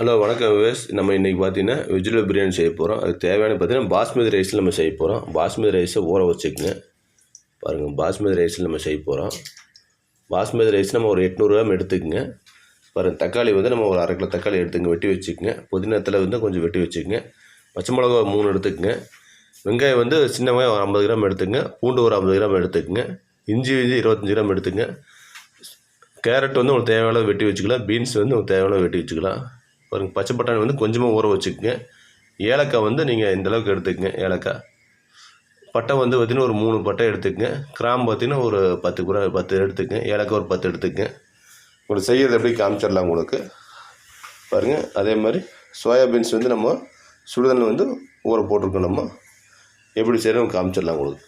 Hello வணக்கம் wives. நம்ம இன்றைக்கி பார்த்தீங்கன்னா வெஜிடபிள் பிரியாணி செய்ய போகிறோம் அதுக்கு தேவையான பார்த்தீங்கன்னா பாஸ்மதி ரைஸில் நம்ம செய்ய போகிறோம் பாஸ்மதி ரைஸை ஊற வச்சுக்கோங்க. பாருங்கள் பாஸ்மதி ரைஸில் நம்ம செய்ய போகிறோம் பாஸ்மதி ரைஸ் நம்ம ஒரு எட்நூறு எடுத்துக்கோங்க. பாருங்கள் தக்காளி வந்து நம்ம ஒரு அரை கிலோ தக்காளி எடுத்துங்க வெட்டி வச்சுக்கோங்க. புதினத்தில் வந்து கொஞ்சம் வெட்டி வச்சுக்கோங்க. பச்சை மிளகா மூணு எடுத்துக்கோங்க. வெங்காயம் வந்து சின்ன வெங்காயம் ஒரு ஐம்பது கிராம் எடுத்துக்கங்க. பூண்டு ஒரு ஐம்பது கிராம் எடுத்துக்கோங்க. இஞ்சி வந்து இருபத்தஞ்சி கிராம் எடுத்துங்க கேரட் வந்து உங்களுக்கு தேவையான வெட்டி வச்சுக்கலாம். பீன்ஸ் வந்து உங்களுக்கு தேவையான வெட்டி வச்சுக்கலாம். பாருங்கள் பச்சை பட்டாணி வந்து கொஞ்சமாக ஊற வச்சுக்கோங்க. ஏலக்காய் வந்து நீங்கள் இந்தளவுக்கு எடுத்துக்கங்க ஏலக்காய். பட்டை வந்து பார்த்திங்கன்னா ஒரு மூணு பட்டை எடுத்துக்கங்க. கிராம் பார்த்திங்கன்னா ஒரு பத்து கூட பத்து எடுத்துக்கங்க. ஏலக்காய் ஒரு பத்து எடுத்துக்கங்க. உங்களுக்கு செய்கிறது எப்படி காமிச்சிடலாம் உங்களுக்கு. பாருங்கள் அதே மாதிரி சோயாபீன்ஸ் வந்து நம்ம சுடுதண்ணில் வந்து ஊற போட்டிருக்கோம் நம்ம. எப்படி செய்யணும் காமிச்சிடலாம் உங்களுக்கு.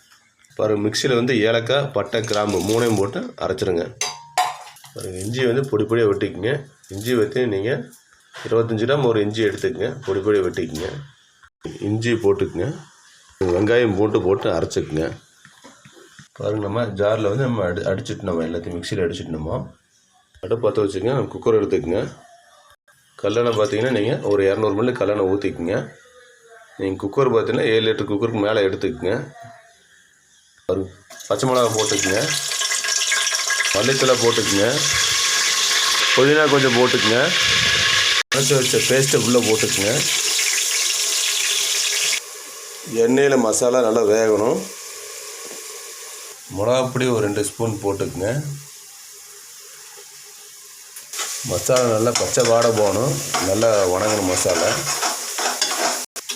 பாருங்கள் மிக்சியில் வந்து ஏலக்காய் பட்டை கிராம்பு மூணையும் போட்டு அரைச்சிருங்க பாருங்கள் இஞ்சி வந்து பொடி பொடியாக வெட்டிக்குங்க. இஞ்சி வெட்டி நீங்கள் இருபத்தஞ்சி கிராம் ஒரு இஞ்சி எடுத்துக்கங்க. பொடி பொடி வெட்டிக்குங்க. இஞ்சி போட்டுக்குங்க. வெங்காயம் போட்டு போட்டு அரைச்சிக்குங்க. பாருங்க நம்ம ஜாரில் வந்து நம்ம அடி அடிச்சிட்டோம் எல்லாத்தையும் மிக்சியில் அடிச்சிட்டோமா. நம்ம அடுப்பு பற்ற வச்சுங்க குக்கர் எடுத்துக்கங்க. கல்லெண்ணெய் பார்த்தீங்கன்னா நீங்கள் ஒரு இரநூறு மில்லி கல்லெண்ணெய் ஊற்றிக்குங்க நீங்கள் குக்கர் பார்த்தீங்கன்னா ஏழு லிட்டர் குக்கருக்கு மேலே எடுத்துக்கங்க. பாருங்க பச்சை மிளகா போட்டுக்குங்க. மல்லித்தலை போட்டுக்குங்க. புதினா கொஞ்சம் போட்டுக்குங்க. அரைச்சி வச்ச பேஸ்ட்டை உள்ளே போட்டுக்குங்க. எண்ணெயில் மசாலா நல்லா வேகணும். மிளகாப்பொடி ஒரு ரெண்டு ஸ்பூன் போட்டுக்குங்க. மசாலா நல்லா பச்சை வாடை போகணும். நல்லா வணங்கணும் மசாலா.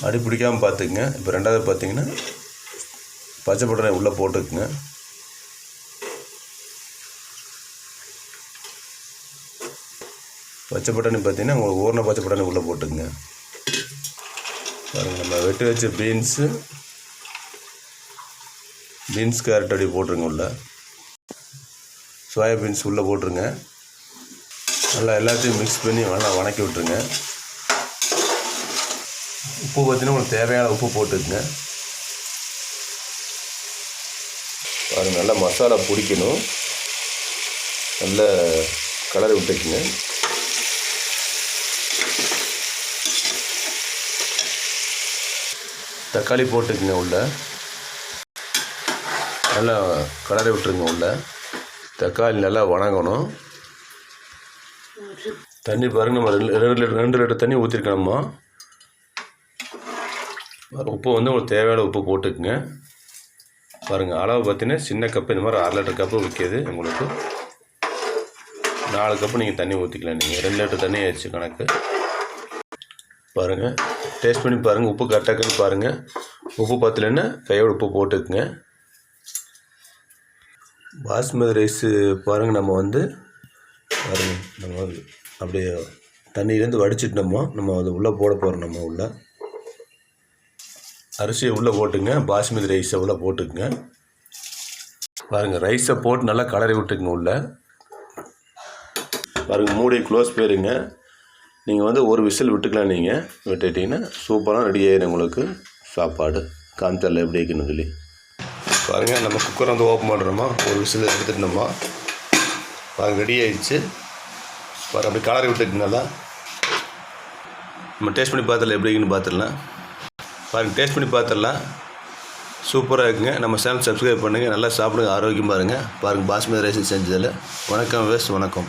அடி பிடிக்காமல் பார்த்துக்குங்க. இப்போ ரெண்டாவது பார்த்தீங்கன்னா பச்சை பட்டனை உள்ளே போட்டுக்குங்க. பச்சை பட்டாணி பார்த்தீங்கன்னா உங்களுக்கு ஊறின பச்சை பட்டாணி உள்ளே போட்டுக்குங்க. பாருங்கள் நம்ம வெட்டி வச்ச பீன்ஸு பீன்ஸ் கேரட் அடி போட்டுருங்க உள்ள. சோயா பீன்ஸ் உள்ளே போட்டுருங்க. நல்லா எல்லாத்தையும் மிக்ஸ் பண்ணி நல்லா வணக்கி விட்ருங்க உப்பு பார்த்தீங்கன்னா உங்களுக்கு தேவையான உப்பு போட்டுக்குங்க. பாருங்கள் நல்லா மசாலா பிடிக்கணும். நல்ல கலர் விட்டுக்குங்க. தக்காளி போட்டுக்குங்க உள்ளே. நல்லா கலரை விட்டுருங்க உள்ளே. தக்காளி நல்லா வணங்கணும். தண்ணி பாருங்க நம்ம ரெண்டு ரெண்டு லிட்டர் ரெண்டு லிட்டர் தண்ணி ஊற்றிருக்கணுமா உப்பு வந்து உங்களுக்கு தேவையான உப்பு போட்டுக்குங்க. பாருங்கள் அளவு பார்த்தீங்கன்னா சின்ன கப்பு இந்த மாதிரி அரை லிட்டர் கப்பு விற்கிது உங்களுக்கு. நாலு கப்பு நீங்கள் தண்ணி ஊற்றிக்கலாம் நீங்கள் ரெண்டு லிட்டர் தண்ணி ஆயிடுச்சு கணக்கு. பாருங்கள் டேஸ்ட் பண்ணி பாருங்கள் உப்பு கரெக்டாக இருக்குன்னு பாருங்கள் உப்பு பத்தலைன்னா கையோட உப்பு போட்டுக்குங்க. பாஸ்மதி ரைஸு பாருங்கள் நம்ம வந்து பாருங்கள் நம்ம அப்படியே தண்ணியிலேருந்து வடிச்சிட்டோமோ நம்ம அது உள்ளே போட போகிறோம் நம்ம உள்ளே. அரிசியை உள்ளே போட்டுங்க. பாஸ்மதி ரைஸை உள்ளே போட்டுக்குங்க. பாருங்கள் ரைஸை போட்டு நல்லா கலரி விட்டுக்குங்க உள்ளே. பாருங்கள் மூடி க்ளோஸ் போயிருங்க. நீங்கள் வந்து ஒரு விசில் விட்டுக்கலாம் நீங்கள் விட்டுட்டிங்கன்னா சூப்பராக ரெடி ஆயிடும் உங்களுக்கு. சாப்பாடு. காமிச்சரில் எப்படி வைக்கணும் சொல்லி. பாருங்கள் நம்ம குக்கரை வந்து ஓப்பன் பண்ணுறோமா ஒரு விசில் எடுத்துட்டோமா? பாருங்கள் ரெடி ஆயிடுச்சு. பாருங்கள் அப்படி கலரி விட்டுக்குங்க நம்ம டேஸ்ட் பண்ணி பார்த்துடலாம் எப்படி இருக்குன்னு பார்த்துடலாம். பாருங்கள் டேஸ்ட் பண்ணி பார்த்துடலாம். சூப்பராக இருக்குங்க. நம்ம சேனல் சப்ஸ்கிரைப் பண்ணுங்கள் நல்லா சாப்பிடுங்க ஆரோக்கியமாக இருங்க பாருங்கள் பாஸ்மதி ரைஸ் செஞ்சதில். வணக்கம் வேஸ் வணக்கம்.